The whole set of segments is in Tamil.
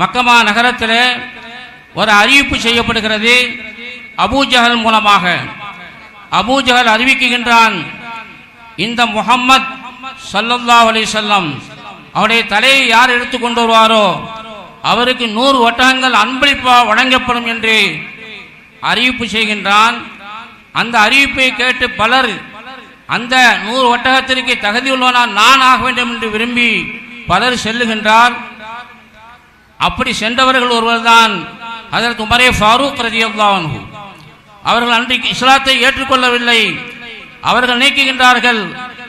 மக்கமா நகரத்தில் ஒரு அறிவிப்பு செய்யப்படுகிறது. அபூஜஹல் மூலமாக. அபூஜஹல் அறிவிக்குகின்றான் இந்த முகம்மத் ஸல்லல்லாஹு அலைஹி அவருடைய தலையை யார் எடுத்து கொண்டு வருவாரோ அவருக்கு நூறு ஒட்டகங்கள் அன்பளிப்பா வழங்கப்படும் என்று அறிவிப்பு செய்கின்றான். அந்த அறிவிப்பை கேட்டு பலர் அந்த நூறு ஒட்டகத்திற்கு தகுதியுள்ளவனால் நான் ஆக வேண்டும் என்று விரும்பி பலர் செல்லுகின்றார். அப்படி சென்றவர்கள் ஒருவர்தான் அதற்கு உமரே ஃபாரூக் ரதியல்லாஹு அவர்கள் அன்றைக்கு இஸ்லாத்தை ஏற்றுக்கொள்ளவில்லை. அவர்கள் நீக்குகின்றார்கள்.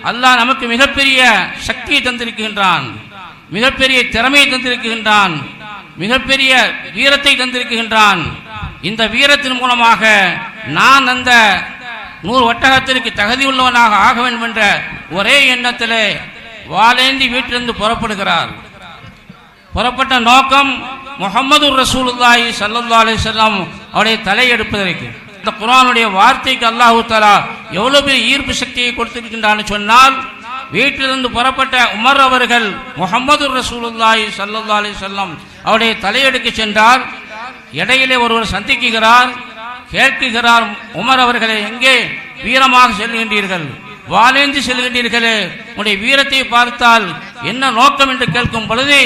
அல்லாஹ் நமக்கு மிகப்பெரிய சக்தியை தந்திருக்கின்றான். மிகப்பெரிய திறமையை தந்திருக்கின்றான். மிகப்பெரிய வீரத்தை தந்திருக்கின்றான். இந்த வீரத்தின் மூலமாக நான் அந்த நூறு ஒட்டகத்திற்கு தகுதியுள்ளவனாக ஆக வேண்டும் என்ற ஒரே எண்ணத்திலே வாளேந்தி வீட்டிலிருந்து புறப்படுகிறார். புறப்பட்ட நோக்கம் முகமது ரசூலுல்லாஹி சல்லா அலைஹி வஸல்லம் அவருடைய தலையெடுப்பதற்கு இந்த குரானுடைய வார்த்தைக்கு அல்லாஹு தஆலா எவ்வளவு பெரிய ஈர்ப்பு சக்தியை கொடுத்திருக்கின்றான்னு சொன்னால் வீட்டிலிருந்து புறப்பட்ட உமர் அவர்கள் முகமது ரசூலுல்லாஹி சல்லா அலைஹி வஸல்லம் அவருடைய தலையெடுக்க சென்றார். இடையிலே ஒருவர் சந்திக்குகிறார் கேட்குகிறார் உமர் அவர்களை எங்கே வீரமாக செல்கின்றீர்கள்? வாலேந்தி செல்கின்றீர்களே? உடைய வீரத்தை பார்த்தால் என்ன நோக்கம் என்று கேட்கும் பொழுது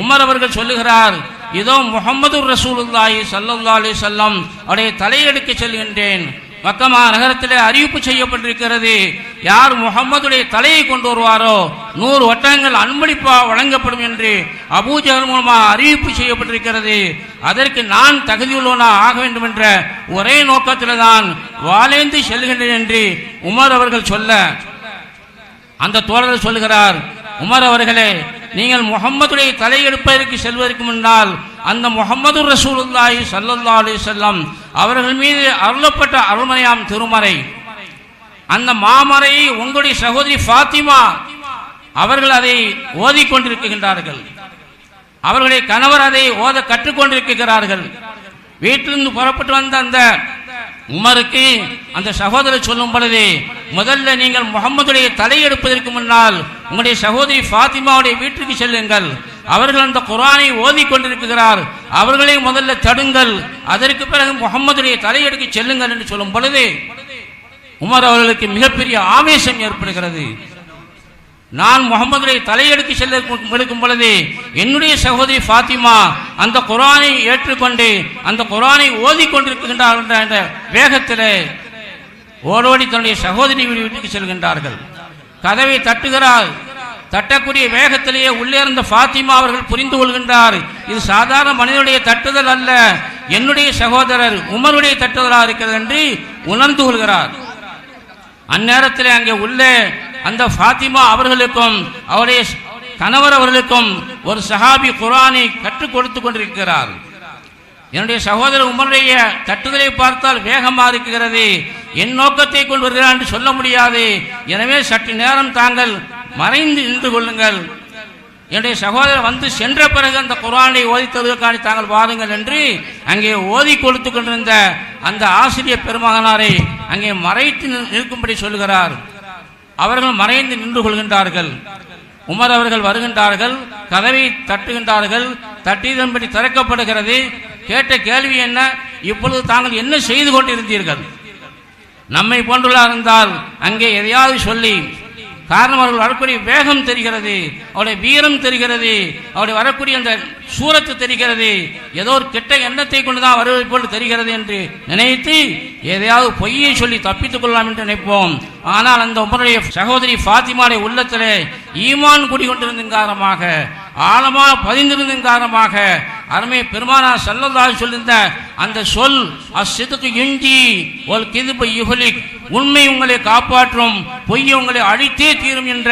உமர் அவர்கள் சொல்லுகிறார் இதோ முகமது ரசூலுல்லாஹி ஸல்லல்லாஹு அலி சொல்லம் அவருடைய தலையெடுக்க செல்கின்றேன். மக்கமா நகரத்திலே அறிவிப்பு செய்யப்பட்டிருக்கிறது. யார் முகம்மதுடைய தலையை கொண்டு வருவாரோ நூறு வட்டங்கள் அன்பளிப்பா வழங்கப்படும் என்று அபூஜகல் மூலமாக அறிவிப்பு செய்யப்பட்டிருக்கிறது. அதற்கு நான் தகுதியுள்ளவனா ஆக வேண்டும் என்ற ஒரே நோக்கத்தில் தான் வாலேந்தி செல்கின்றேன் என்று உமர் அவர்கள் சொல்ல அந்த தோழர் சொல்லுகிறார் உமர் அவர்களே நீங்கள் முகம்மதுடைய தலையெடுப்பதற்கு செல்வதற்கு முன்னால் அந்த முகமது ரசூலுல்லாஹி சல்லல்லா அலி செல்லம் அவர்கள் மீது அருளப்பட்ட அருள்மறையாம் திருமறை. அந்த மாமறையை உங்களுடைய சகோதரி ஃபாத்திமா அவர்கள் அதை ஓதிக்கொண்டிருக்கின்றார்கள் அவர்களுடைய கணவர் அதை ஓத கற்றுக்கொண்டிருக்கிறார்கள் வீட்டிலிருந்து புறப்பட்டு வந்த அந்த உமருக்கு அந்த சகோதரர் சொல்லும் பொழுது முதல்ல நீங்கள் முகமதுடைய தலை எடுப்பதற்கு முன்னால் உங்களுடைய சகோதரி ஃபாத்திமாவுடைய வீட்டுக்கு செல்லுங்கள். அவர்கள் அந்த குரானை ஓதிக்கொண்டிருக்கிறார் அவர்களை முதல்ல தடுங்கள். அதற்கு பிறகு முகம்மதுடைய தலையெடுக்க செல்லுங்கள் என்று சொல்லும் பொழுது உமர் அவர்களுக்கு மிகப்பெரிய ஆவேசம் ஏற்படுகிறது. நான் முகமதுடைய தலையெடுத்து செல்ல எடுக்கும் பொழுது என்னுடைய சகோதரி ஃபாத்திமா அந்த குரானை ஏற்றுக்கொண்டு அந்த குரானை ஓதி கொண்டிருக்கின்றார்கள் என்ற அந்த வேகத்திலே ஓடோடி தன்னுடைய சகோதரி வீட்டுக்கு செல்கின்றார்கள். கதவை தட்டுகிறார். தட்டக்கூடிய வேகத்திலேயே உள்ளே இருந்த ஃபாத்திமா அவர்கள் புரிந்து கொள்கின்றார். இது சாதாரண மனிதனுடைய தட்டுதல் அல்ல. என்னுடைய சகோதரர் உமருடைய தட்டுதலாக இருக்கிறது என்று உணர்ந்து கொள்கிறார். அந்நேரத்தில் அங்கே உள்ளே அந்த ஃபாத்திமா அவர்களுக்கும் அவருடைய கணவர் அவர்களுக்கும் ஒரு சஹாபி குரானை கற்றுக் கொடுத்து கொண்டிருக்கிறார். என்னுடைய சகோதரர் உமருடைய தட்டுதலை பார்த்தால் வேகமாக இருக்கிறது. என் நோக்கத்தை கொண்டு வருகிறார் என்று சொல்ல முடியாது. எனவே சற்று நேரம் தாங்கள் மறைந்து நின்று கொள்ளுங்கள். என்னுடைய சகோதரர் வந்து சென்ற பிறகு அந்த குரானை ஓதி தருவதற்கான தாங்கள் வாருங்கள் என்று அங்கே ஓதி கொடுத்து கொண்டிருந்த அந்த ஆசிரியர் பெருமகனாரை அங்கே மறைத்து நிற்கும்படி சொல்லுகிறார். அவர்கள் மறைந்து நின்று கொள்கின்றார்கள். உமர் அவர்கள் வருகின்றார்கள் கதவை தட்டுகின்றார்கள் தட்டியதன்படி திறக்கப்படுகிறது. கேட்ட கேள்வி என்ன? இப்பொழுது தாங்கள் என்ன செய்து கொண்டிருந்தீர்கள்? நம்மை போன்றுள்ளா இருந்தால் அங்கே எதையாவது சொல்லி காரணம் அவர்கள் வரக்கூடிய வேகம் தெரிகிறது அவருடைய வீரம் தெரிகிறது அவருடைய வரக்கூடிய அந்த சூரத்து தெரிகிறது ஏதோ ஒரு கெட்ட எண்ணத்தை கொண்டுதான் வருவது போல் தெரிகிறது என்று நினைத்து எதையாவது பொய்யை சொல்லி தப்பித்துக் கொள்ளலாம் என்று நினைப்போம். ஆனால் அந்த உமருடைய சகோதரி ஃபாத்திமாவுடைய உள்ளத்திலே ஈமான் குடிகொண்டிருந்த காரணமாக ஆழமாக பதிந்திருந்த காரணமாக அருமை பெருமானா செல்லதாக சொல்லிருந்த அந்த சொல் அசிதுக்கு இஞ்சி ஒரு கிதுப யுகலிக் உண்மை உங்களை காப்பாற்றும் பொய் உங்களை அழித்தே தீரும் என்ற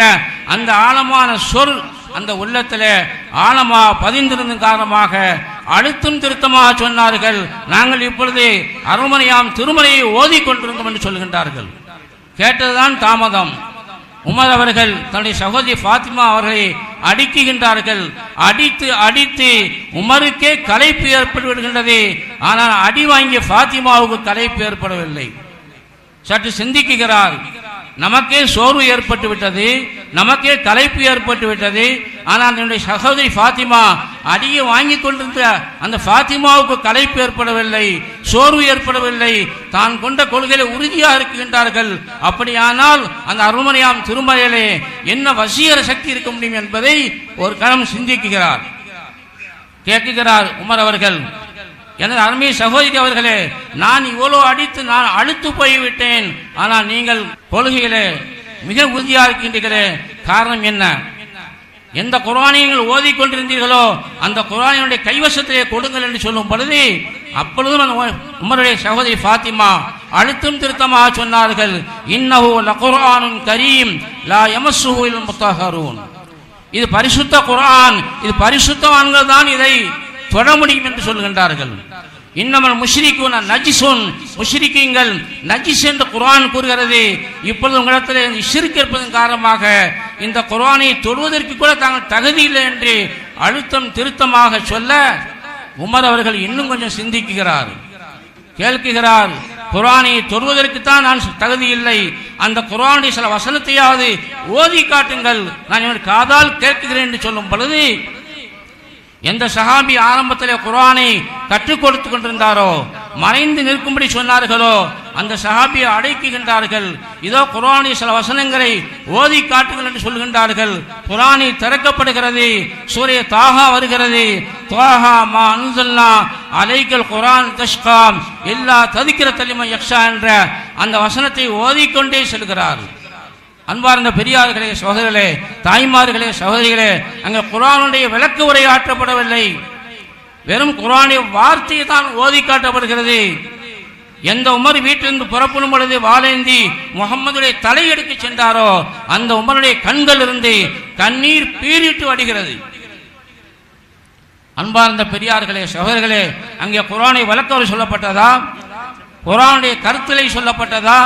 அந்த ஆழமான சொல் அந்த உள்ளத்தில் ஆழமா பதிந்திருந்த காரணமாக அழுத்தம் திருத்தமாக சொன்னார்கள். நாங்கள் இப்பொழுது அருமனையாம் திருமலையை ஓதிக்கொண்டிருந்தோம் என்று சொல்கின்றார்கள். கேட்டதுதான் தாமதம். உமர் அவர்கள் தன்னுடைய சகோதரி ஃபாத்திமா அவர்களை அடிக்குகின்றார்கள். அடித்து அடித்து உமருக்கே களைப்பு ஏற்பட்டு விடுகின்றது ஆனால் அடி வாங்கிய ஃபாத்திமாவுக்கு களைப்பு ஏற்படவில்லை. சற்று சிந்திக்குகிறார். நமக்கே சோர்வு ஏற்பட்டு விட்டது நமக்கே களைப்பு ஏற்பட்டு விட்டது ஆனால் என்னுடைய சகோதரி ஃபாத்திமா அடியை வாங்கி கொண்டிருந்த அந்த ஃபாத்திமாவுக்கு களைப்பு ஏற்படவில்லை சோர்வு ஏற்படவில்லை. தான் கொண்ட கொள்கையில உறுதியாக இருக்கின்றார்கள். அப்படியானால் அந்த அருமனையாம் திருமலையிலே என்ன வசீகர சக்தி இருக்க முடியும் என்பதை ஒரு கணம் சிந்திக்குகிறார் கேட்குகிறார் உமர் அவர்கள் எனது அருமை சகோதரி அவர்களே நான் இவ்வளோ அடித்து நான் அழுத்து போய்விட்டேன். ஆனால் நீங்கள் கொள்கையிலே மிக உறுதியாக இருக்கின்றீர்களே. காரணம் என்ன? எந்த குரானை நீங்கள் ஓதிக்கொண்டிருந்தீர்களோ அந்த குரானினுடைய கைவசத்திலே கொடுங்கள் என்று சொல்லும் பொழுது அப்பொழுதும் அந்த உமருடைய சகோதரி ஃபாத்திமா அழுத்தம் திருத்தமாக சொன்னார்கள் இன்னஹு லகுர்ஆனுன் கரீம் லா யமஸ்ஸுஹு இல் முத்தஹரூன். இது பரிசுத்த குர்ஆன் இது பரிசுத்தவான்கள் தான் இதை தொட முடியும் என்று சொல்கின்றார்கள். இன்னமல் முஷ்ரிக்குன நஜிசுன் முஷ்ரிக்கீங்கள் நஜிஸ் என்று குர்ஆன் கூறுகிறது. இப்பொழுது உங்களிடத்தில் இஷிருக்கு இருப்பதன் காரணமாக இந்த குரானை தொடுவதற்கு கூட தாங்கள் தகுதி இல்லை என்று அழுத்தம் திருத்தமாக சொல்ல உமர் அவர்கள் இன்னும் கொஞ்சம் சிந்திக்குகிறார் கேட்கிறார் குரானை தொடுவதற்குத்தான் நான் தகுதி இல்லை. அந்த குரானுடைய சில வசனத்தையாவது ஓதி காட்டுங்கள். நான் இவன் காதால் கேட்கிறேன் என்று சொல்லும் பொழுது எந்த சஹாபி ஆரம்பத்தில் குரானை கற்றுக் கொடுத்து கொண்டிருந்தாரோ மறைந்து நிற்கும்படி சொன்னார்களோ அந்த சஹாபியை அடைக்குகின்றார்கள். இதோ குரானி சில வசனங்களை ஓதி காட்டுங்கள் என்று சொல்கின்றார்கள். குரானி திறக்கப்படுகிறது சூரிய தாகா வருகிறது. தாகா மா அன்சல்னா அலைகள் குரான் தஷ்காம் எல்லா ததிக்கிற தலிமை யக்ஷா என்ற அந்த வசனத்தை ஓதிக்கொண்டே செல்கிறார்கள். அன்பார்ந்த பெரியார்களே சகோதரர்களே தாய்மார்களே சகோதரிகளே அங்கே குரானுடைய விளக்கு உரை ஆற்றப்படவில்லை. வெறும் குரானுடைய வார்த்தையை தான் ஓதி காட்டப்படுகிறது. எந்த உமர் வீட்டிலிருந்து புறப்படும் பொழுது வாழேந்தி முகம்மதுடைய தலையெடுத்து சென்றாரோ அந்த உமருடைய கண்கள் இருந்து கண்ணீர் பீரிட்டு வடிகிறது. அன்பார்ந்த பெரியார்களே சகோதரர்களே அங்கே குரானை விளக்கவர் சொல்லப்பட்டதா? குரானுடைய கருத்தலை சொல்லப்பட்டதா?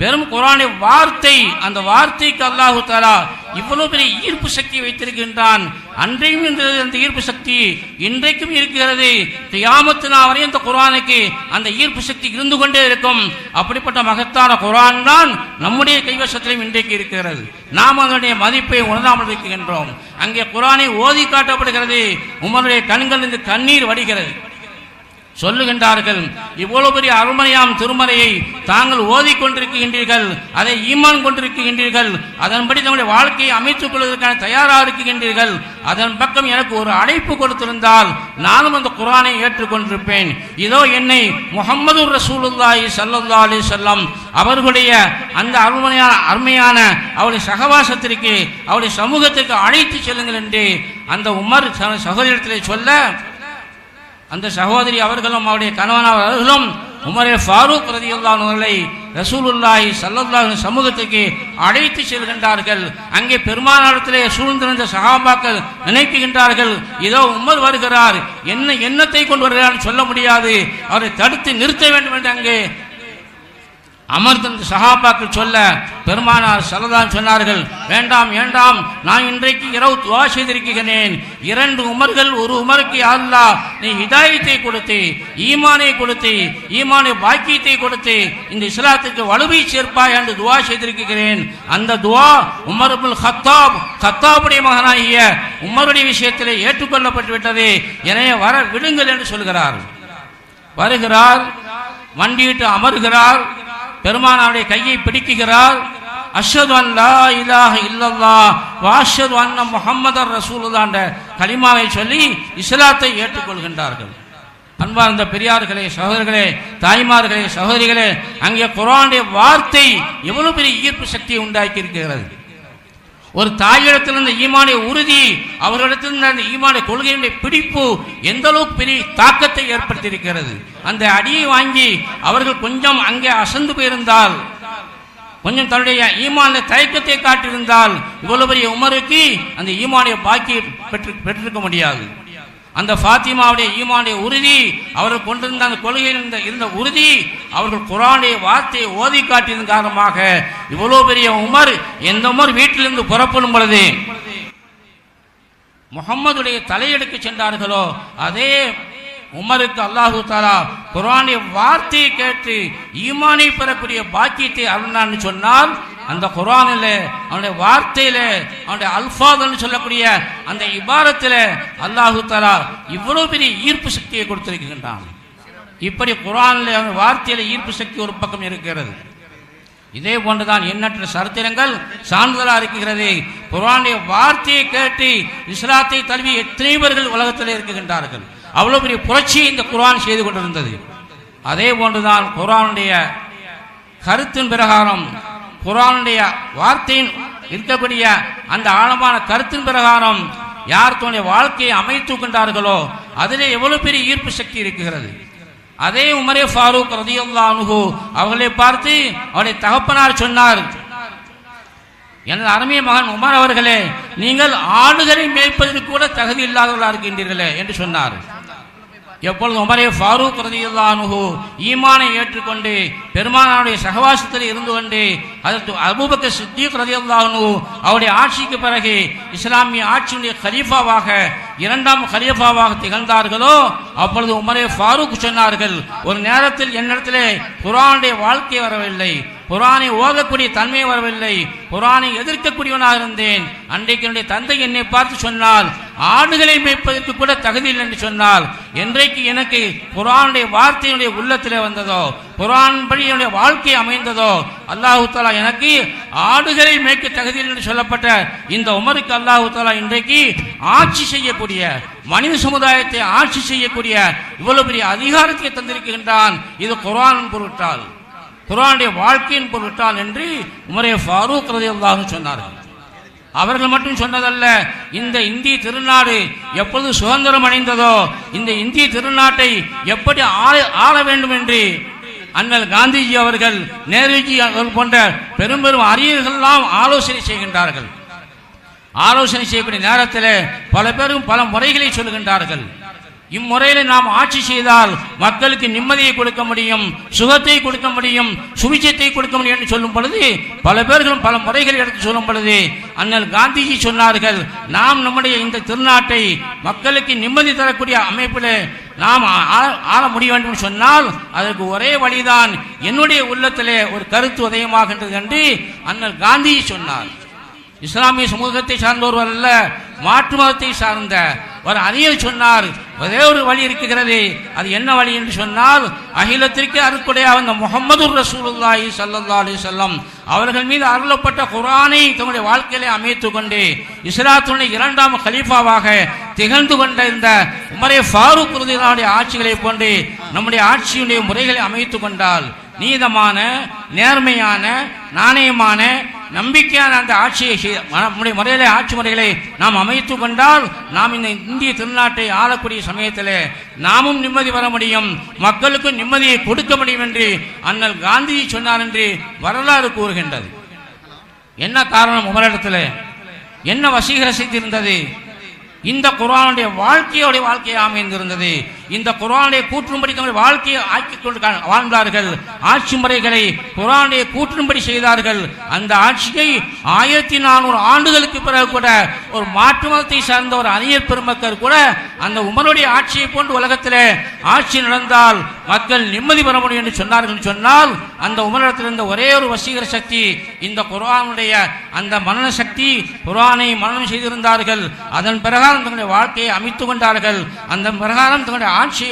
வெறும் குரானை வார்த்தை அந்த வார்த்தைக்கு அல்லாஹு தாலா இவ்வளவு பெரிய ஈர்ப்பு சக்தி வைத்திருக்கின்றான். அன்றையும் இருந்தது அந்த ஈர்ப்பு சக்தி இன்றைக்கும் இருக்கிறது. கியாமத்தினா வரை இந்த குரானுக்கு அந்த ஈர்ப்பு சக்தி இருந்து கொண்டே இருக்கும். அப்படிப்பட்ட மகத்தான குரான் தான் நம்முடைய கைவசத்திலும் இன்றைக்கு இருக்கிறது. நாம் அதனுடைய மதிப்பை உணராமல் இருக்கின்றோம் அங்கே குரானை ஓதி காட்டப்படுகிறது. உமருடைய கண்கள் இருந்து கண்ணீர் வடிகிறது. சொல்லுகின்றார்கள். இவ்வளவு பெரிய அருமனையாம் திருமறையை தாங்கள் ஓதிக்கொண்டிருக்கின்றீர்கள் அதை ஈமான் கொண்டிருக்கின்றீர்கள் அதன்படி தங்களுடைய வாழ்க்கையை அமைத்துக் கொள்வதற்கான தயாராக இருக்கின்றீர்கள் அதன் பக்கம் எனக்கு ஒரு அழைப்பு கொடுத்திருந்தால் நானும் அந்த குரானை ஏற்றுக்கொண்டிருப்பேன். இதோ என்னை முகமது ரசூலுல்லாஹி சல்லா அலி சொல்லம் அவர்களுடைய அந்த அருமையான அருமையான அவருடைய சகவாசத்திற்கு அவருடைய சமூகத்திற்கு அழைத்து செல்லுங்கள் என்று அந்த உமர் சகோதரத்திலே சொல்ல அந்த சகோதரி அவர்களும் அவருடைய கணவன் அவர்களும் உமரே ஃபாரூக் ரதியுல்லாஹு அவர்களை ரசூலுல்லாஹி ஸல்லல்லாஹு சமூகத்துக்கு அழைத்து செல்கின்றார்கள். அங்கே பெருமானாரத்திலே சூழ்ந்திருந்த சகாபாக்கள் நினைக்குகின்றார்கள் இதோ உமர் வருகிறார் என்ன எண்ணத்தை கொண்டு வருகிறார் சொல்ல முடியாது. அவரை தடுத்து நிறுத்த வேண்டும் என்று அங்கே அமர்ந்த சகாபாக்கள் சொல்ல பெருமானார் சலதான் சொன்னார்கள் வேண்டாம் வேண்டாம் நான் இன்றைக்கு இரவு துவா செய்திருக்கிறேன். இரண்டு உமர்கள் ஒரு உமருக்கு அல்லா நீ ஹிதாயத்தை கொடுத்து ஈமானை கொடுத்து ஈமானை பாக்கியத்தை கொடுத்து இந்த இஸ்லாத்துக்கு வலுவை சேர்ப்பாய் என்று துவா செய்திருக்கிறேன். அந்த துவா உமர் ஹத்தாப் ஹத்தாபுடைய மகனாகிய உமருடைய விஷயத்திலே ஏற்றுக்கொள்ளப்பட்டு விட்டது. எனவே வர விடுங்கள் என்று சொல்கிறார். வருகிறார் வண்டியிட்டு அமர்கிறார். பெருமானாருடைய கையை பிடிக்குகிறார். அஷது அல்லா இலாஹ இல்லல்லாஹ் வ அஷ்ஹது அன்ன முஹம்மதர் கலிமாவை சொல்லி இஸ்லாத்தை ஏற்றுக்கொள்கின்றார்கள். அன்பார்ந்த பெரியார்களே சகோதரர்களே தாய்மார்களே சகோதரிகளே அங்கே குரானுடைய வார்த்தை எவ்வளவு பெரிய ஈர்ப்பு சக்தியை உண்டாக்கி இருக்கிறது ஒரு தாயிடத்தில் இருந்த ஈமானிய உறுதி அவர்களிடத்திலிருந்த அந்த ஈமானிய கொள்கையினுடைய பிடிப்பு எந்த அளவுக்கு பெரிய தாக்கத்தை ஏற்படுத்தியிருக்கிறது? அந்த அடியை வாங்கி அவர்கள் கொஞ்சம் அங்கே அசந்து போயிருந்தால் கொஞ்சம் தன்னுடைய ஈமான தயக்கத்தை காட்டியிருந்தால் இவ்வளவு பெரிய உமருக்கு அந்த ஈமானிய பாக்கி பெற்று பெற்றிருக்க முடியாது. அந்த ஃபாத்திமாவுடைய ஈமானுடைய உறுதி அவர்கள் கொண்டிருந்த அந்த கொள்கையில் இருந்த இருந்த உறுதி அவர்கள் குரானுடைய வார்த்தையை ஓதி காட்டியதன் காரணமாக இவ்வளோ பெரிய உமர் எந்த உமர் வீட்டிலிருந்து புறப்படும் பொழுது முகம்மதுடைய தலையெடுக்க சென்றார்களோ அதே உமருக்கு அல்லாஹு தாலா குரானுடைய வார்த்தையை கேட்டு ஈமானை பெறக்கூடிய பாக்கியத்தை அருள்னான்னு சொன்னால் அந்த குரானில் அவனுடைய வார்த்தையில அவனுடைய அல்ஃபாதுன்னு சொல்லக்கூடிய அந்த இபாரத்தில் அல்லாஹு தாலா இவ்வளவு பெரிய ஈர்ப்பு சக்தியை கொடுத்திருக்கின்றான். இப்படி குரானில் அவன் வார்த்தையில ஈர்ப்பு சக்தி ஒரு பக்கம் இருக்கிறது. இதே போன்றுதான் எண்ணற்ற சரித்திரங்கள் சான்றிதழா இருக்கிறது. குரானுடைய வார்த்தையை கேட்டு இஸ்லாத்தை தழுவி எத்தனை பேர்கள் உலகத்தில் இருக்கின்றார்கள். அவ்வளவு பெரிய புரட்சியை இந்த குரான் செய்து கொண்டிருந்தது. அதே போன்றுதான் குரானுடைய கருத்தின் பிரகாரம் குரானுடைய வார்த்தையின் இருக்கக்கூடிய அந்த ஆழமான கருத்தின் பிரகாரம் யார் தன்னுடைய வாழ்க்கையை அமைத்து கொண்டார்களோ அதிலே எவ்வளவு பெரிய ஈர்ப்பு சக்தி இருக்கிறது. அதே உமரே ஃபாரூக் அனுகு அவர்களை பார்த்து அவருடைய தகப்பனார் சொன்னார் எனது அருமைய மகன் உமர் அவர்களே நீங்கள் ஆடுகளை மேய்ப்பதற்கு கூட தகுதி இல்லாதவர்களாக இருக்கின்றீர்களே என்று சொன்னார். எப்பொழுது உமரே ஃபாரூக் ரதியுல்லாஹு ஈமானை ஏற்றுக்கொண்டு பெருமானாருடைய சகவாசத்தில் இருந்து கொண்டு அதற்கு அபூபக்க சித்திக் ரதியுல்லாஹு அவருடைய ஆட்சிக்கு பிறகு இஸ்லாமிய ஆட்சியுடைய கலீஃபாவாக இரண்டாம் கலீஃபாவாக திகழ்ந்தார்களோ அப்பொழுது உமரே ஃபாரூக் சொன்னார்கள் ஒரு நேரத்தில் என்னிடத்திலே குரானுடைய வாழ்க்கை வரவில்லை குரானை ஓகக்கூடிய தன்மை வரவில்லை. குரானை எதிர்க்கக்கூடியவனாக இருந்தேன். அன்றைக்கு என்னுடைய தந்தை என்னை பார்த்து சொன்னால் ஆடுகளை மேய்ப்பதற்கு கூட தகுதி இல்லை என்று சொன்னால் என்றைக்கு எனக்கு குரானுடைய வார்த்தையினுடைய உள்ளத்திலே வந்ததோ குரான் படி என்னுடைய வாழ்க்கை அமைந்ததோ அல்லாஹு தாலா எனக்கு ஆடுகளை மேய்க்க தகுதி என்று சொல்லப்பட்ட இந்த உமருக்கு அல்லாஹு தாலா இன்றைக்கு ஆட்சி செய்யக்கூடிய மனித சமுதாயத்தை ஆட்சி செய்யக்கூடிய இவ்வளவு பெரிய அதிகாரத்தை தந்திருக்கின்றான். இது குரான் பொருட்டால். குரானுடைய வாழ்க்கையின் பொருட்டால் என்று உமரே ஃபாரூக் ரதியல்லாஹு சொன்னார்கள். அவர்கள் மட்டும் சொன்னதல்ல இந்த இந்திய திருநாடு எப்பொழுது சுதந்திரம் அடைந்ததோ இந்த இந்திய திருநாட்டை எப்படி ஆள வேண்டும் என்று அண்ணல் காந்திஜி அவர்கள் நேருஜி அவர்கள் போன்ற பெரும் பெரும் அறிஞர்கள்லாம் ஆலோசனை செய்கின்றார்கள். ஆலோசனை செய்யக்கூடிய நேரத்தில் பல பேரும் பல முறைகளை சொல்லுகின்றார்கள். இம்முறையில் நாம் ஆட்சி செய்தால் மக்களுக்கு நிம்மதியை கொடுக்க முடியும் சுகத்தை கொடுக்க முடியும் சுவிச்சத்தை கொடுக்க முடியும் என்று சொல்லும் பொழுது பல பேர்களும் பல முறைகள் எடுத்து சொல்லும் பொழுது அண்ணல் காந்திஜி சொன்னார்கள் நாம் நம்முடைய இந்த திருநாட்டை மக்களுக்கு நிம்மதி தரக்கூடிய அமைப்பில் நாம் ஆ- ஆள முடிய வேண்டும் சொன்னால் அதற்கு ஒரே வழிதான் என்னுடைய உள்ளத்திலே ஒரு கருத்து உதயமாகின்றது என்று அண்ணல் காந்திஜி சொன்னார். இஸ்லாமிய சமூகத்தை சார்ந்தவர் அல்ல மாற்று மதத்தை சார்ந்த ஒரு அறிஞர் சொன்னார். ஒரே ஒரு வழி இருக்குகிறது அது என்ன வழி என்று சொன்னால் அகிலத்திற்கு அருக்குடைய அந்த முகமது ரசூலுல்லாஹி ஸல்லல்லாஹு அலி சொல்லம் அவர்கள் மீது அருளப்பட்ட குரானை தங்களுடைய வாழ்க்கையிலே அமைத்து கொண்டு இஸ்லாத்துடைய இரண்டாம் கலீஃபாவாக திகழ்ந்து கொண்ட இந்த உமரே ஃபாரூக் ரலியல்லாஹுடைய ஆட்சிகளை போன்று நம்முடைய ஆட்சியுடைய முறைகளை அமைத்து கொண்டால் நீதமான நேர்மையான நாணயமான நம்பிக்கையான அந்த ஆட்சியை நம்முடைய முறையிலே ஆட்சி முறைகளை நாம் அமைத்து கொண்டால் நாம் இந்த இந்திய திருநாட்டை ஆளக்கூடிய சமயத்தில் நாமும் நிம்மதி வர முடியும். மக்களுக்கும் நிம்மதியை கொடுக்க முடியும் என்று அண்ணல் காந்திஜி சொன்னார் என்று வரலாறு கூறுகின்றது. என்ன காரணம் உமரிடத்தில்? என்ன வசீகர செய்திருந்தது இந்த குரானுடைய வாழ்க்கையோடைய வாழ்க்கையை அமைந்திருந்தது. இந்த குரானை கூற்றும்படி தங்கள் வாழ்க்கையை ஆக்கிக் கொண்டு வாழ்ந்தார்கள். ஆட்சி முறைகளை குரானை கூற்றும்படி செய்தார்கள். அந்த ஆட்சியை ஆயிரத்தி நானூறு ஆண்டுகளுக்கு பிறகு கூட ஒரு மாற்று மதத்தை சார்ந்த ஒரு அறிஞர் பெருமக்கள் கூட அந்த உமருடைய ஆட்சியை போன்று உலகத்தில் ஆட்சி நடந்தால் மக்கள் நிம்மதி பெற முடியும் என்று சொன்னார்கள் என்று சொன்னால் அந்த உமரிடத்தில் இருந்த ஒரே ஒரு வசீகர சக்தி இந்த குரானுடைய அந்த மனன சக்தி குரானை மனனம் செய்திருந்தார்கள். அதன் பிரகாரம் தங்களுடைய வாழ்க்கையை அமைத்துக் கொண்டார்கள். அந்த பிரகாரம் தங்களுடைய ஆட்சி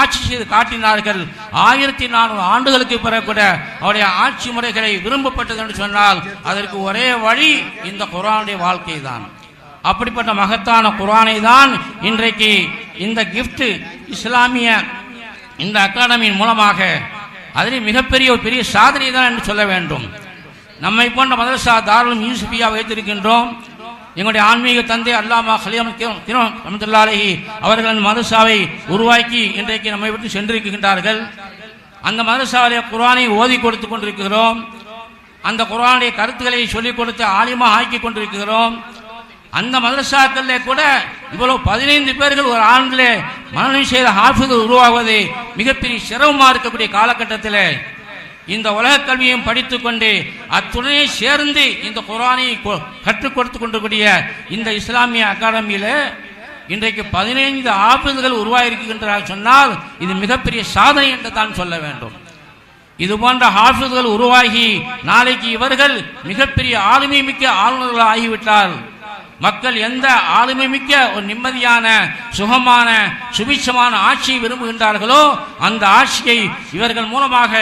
ஆட்சி செய்து காட்டினார்கள். ஆயிரத்தி நானூறு ஆண்டுகளுக்கு பிறகு கூட அவருடைய ஆட்சி முறைகளை விரும்பப்பட்டது என்று சொன்னால் அதற்கு ஒரே வழி இந்த குரானுடைய வாழ்க்கை தான் அப்படிப்பட்ட மகத்தான குரானை தான் இன்றைக்கு இந்த கிஃப்ட் இஸ்லாமிய இந்த அகாடமியின் மூலமாக அதில் மிகப்பெரிய ஒரு பெரிய சாதனை தான் என்று சொல்ல வேண்டும். நம்மை போன்ற மதரசா தாராளம் யூசுஃபியா வைத்திருக்கின்றோம். எங்களுடைய ஆன்மீக தந்தை அல்லாமா ஹலியம் ரமத்துல்லாலஹி அவர்கள் அவர்களின் மதரசாவை உருவாக்கி இன்றைக்கு நம்மை விட்டு சென்றிருக்கின்றார்கள். அந்த மதரசாவிலே குரானை ஓதி கொடுத்து கொண்டிருக்கிறோம். அந்த குரானுடைய கருத்துக்களை சொல்லிக் கொடுத்து ஆலிமா ஆக்கி கொண்டிருக்கிறோம். அந்த மதரசாக்களில் கூட இவ்வளவு பதினைந்து பேர்கள் ஒரு ஆண்டிலே மனநிலை செய்த ஹாஃபிகள் உருவாகுவது மிகப்பெரிய சிரமமாக இருக்கக்கூடிய காலகட்டத்தில் இந்த உலக கல்வியையும் படித்துக் கொண்டு அத்துணையை சேர்ந்து இந்த குரானை கொ- கற்றுக் கொடுத்து கொண்டிருக்கூடிய இந்த இஸ்லாமிய அகாடமியில இன்றைக்கு பதினைந்து ஆபிதுகள் உருவாகியிருக்கின்றார்கள் சொன்னால் இது மிகப்பெரிய சாதனை என்று தான் சொல்ல வேண்டும். இது போன்ற ஹாஃபிஸ்கள் உருவாகி நாளைக்கு இவர்கள் மிகப்பெரிய ஆளுமை மிக்க ஆளுநர்கள் ஆகிவிட்டால் மக்கள் எந்த ஆளுமை மிக்க ஒரு நிம்மதியான சுகமான சுபிட்சமான ஆட்சியை விரும்புகின்றார்களோ அந்த ஆட்சியை இவர்கள் மூலமாக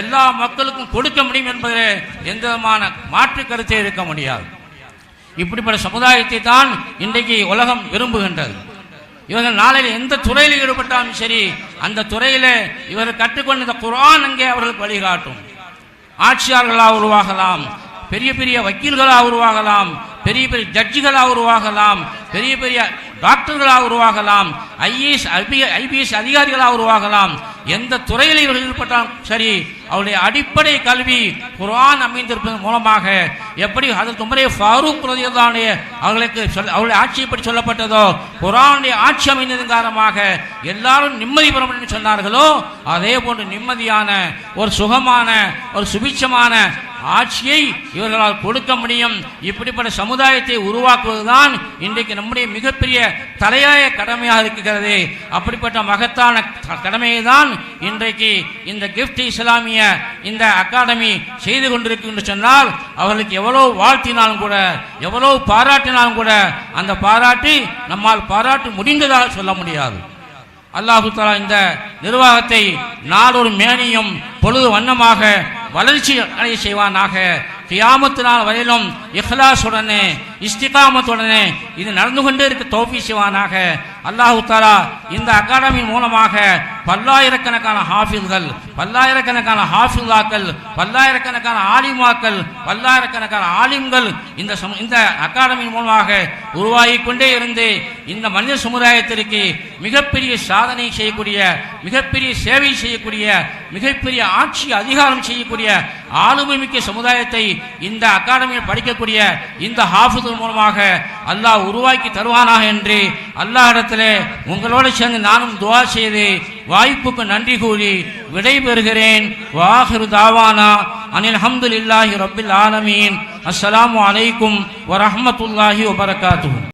எல்லா மக்களுக்கும் கொடுக்க முடியும் என்பதில் எந்த விதமான மாற்று கருத்தே இருக்க முடியாது. இப்படிப்பட்ட சமுதாயத்தை தான் இன்றைக்கு உலகம் விரும்புகின்றது. இவர்கள் நாளையில் எந்த துறையில் ஈடுபட்டாலும் சரி அந்த துறையில் இவர்கள் கற்றுக்கொண்ட இந்த குரான் அங்கே அவர்களுக்கு வழிகாட்டும். ஆட்சியாளர்களாக உருவாகலாம் பெரிய பெரிய வக்கீல்களாக உருவாகலாம் பெரிய பெரிய ஜட்ஜிகளாக உருவாகலாம். பெரிய பெரிய டாக்டர்களாக உருவாகலாம் ஐஏஎஸ் ஐபிஎஸ் அதிகாரிகளாக உருவாகலாம். எந்த துறையில் இவர்கள் ஈடுபட்டாலும் சரி அவருடைய அடிப்படை கல்வி குரான் அமைந்திருப்பதன் மூலமாக எப்படி அதற்கு முறைய ஃபாரூக் ரதியல்லானுடைய அவர்களுக்கு சொல் அவருடைய ஆட்சியை பற்றி சொல்லப்பட்டதோ குரானுடைய ஆட்சி அமைந்ததன் காரணமாக எல்லாரும் நிம்மதி பெற முடியும் என்று சொன்னார்களோ அதே போன்று நிம்மதியான ஒரு சுகமான ஒரு சுபிட்சமான ஆட்சியை இவர்களால் கொடுக்க முடியும். இப்படிப்பட்ட சமுதாயத்தை உருவாக்குவதுதான் இன்றைக்கு நம்முடைய மிகப்பெரிய தலையாய கடமையாக இருக்கிறது. அப்படிப்பட்ட மகத்தான கடமையை தான் இன்றைக்கு இந்த கிஃப்ட் இஸ்லாமிய இந்த அகாடமி செய்து கொண்டிருக்கு என்று சொன்னால் அவர்களுக்கு எவ்வளவு வாழ்த்தினாலும் கூட எவ்வளவு பாராட்டினாலும் கூட அந்த பாராட்டி நம்மால் பாராட்ட முடிந்ததாக சொல்ல முடியாது. அல்லாஹு தாலா இந்த நிர்வாகத்தை நாளொரு மேனியும் பொழுது வண்ணமாக வளர்ச்சி அடைய செய்வானாக. கியாமத்து நாள் வரையிலும் இஹ்லாசுடனே இஸ்திகாமத்துடனே இது நடந்து கொண்டே இருக்க தோஃபி சிவானாக. அல்லாஹு தாலா இந்த அகாடமி மூலமாக பல்லாயிரக்கணக்கான ஹாஃபில்கள் பல்லாயிரக்கணக்கான ஹாஃபில்லாக்கள் பல்லாயிரக்கணக்கான ஆலிமாக்கள் பல்லாயிரக்கணக்கான ஆலிம்கள் இந்த இந்த அகாடமி மூலமாக உருவாகி கொண்டே இருந்து இந்த மனித சமுதாயத்திற்கு மிகப்பெரிய சாதனை செய்யக்கூடிய மிகப்பெரிய சேவை செய்யக்கூடிய மிகப்பெரிய ஆட்சி அதிகாரம் செய்யக்கூடிய ஆளுமை மிக்க சமுதாயத்தை இந்த அகாடமியில் படிக்கக்கூடிய இந்த ஹாஃபிதுகள் மூலமாக அல்லாஹ் உருவாக்கி தருவானாக என்று அல்லாஹ்விடத்திலே உங்களோடு சேர்ந்து நானும் துவா செய்து வாய்ப்புக்கு நன்றி கூறி விடைபெறுகிறேன். வாஹிரு தாவானா அனில் அஹமது இல்லாஹி ரபில் ஆலமீன் அஸ்லாம் வலைக்கும் வரமத்துல்லாஹி வபரகாத்துஹு